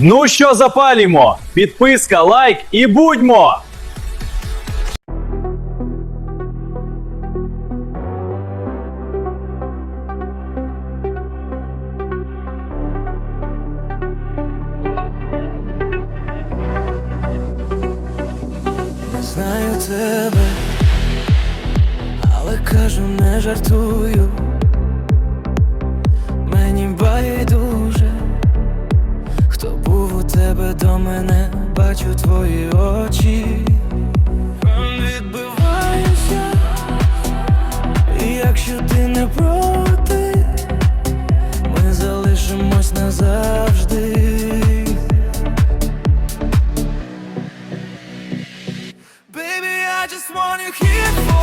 Ну що запалімо? Підписка, лайк і будьмо! Знаю тебе, але кажу, не жартую. Бачу твої очі. Відбиваюся, і якщо ти не проти, ми залишимось назавжди. Baby, I just want you here forever.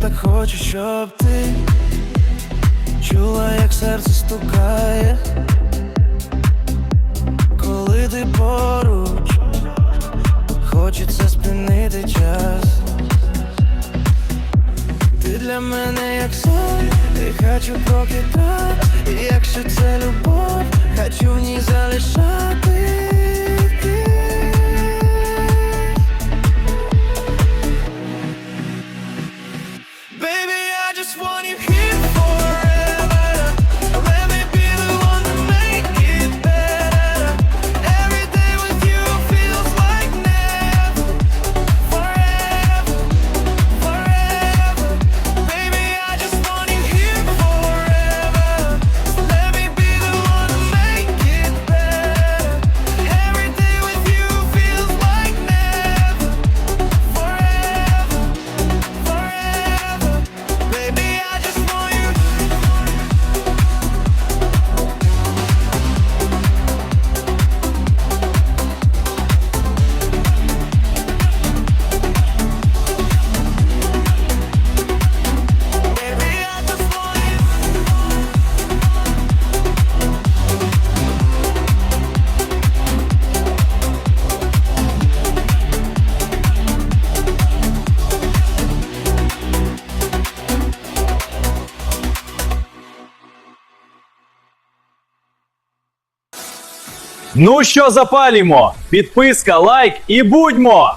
Так хочу, щоб ти чула, як серце стукає, коли ти поруч, хочеться спинити час. Ти для мене як сон, і хочу прокидати, якщо це любов, хочу в ній залишати. Ну що запалімо? Підписка, лайк і будьмо!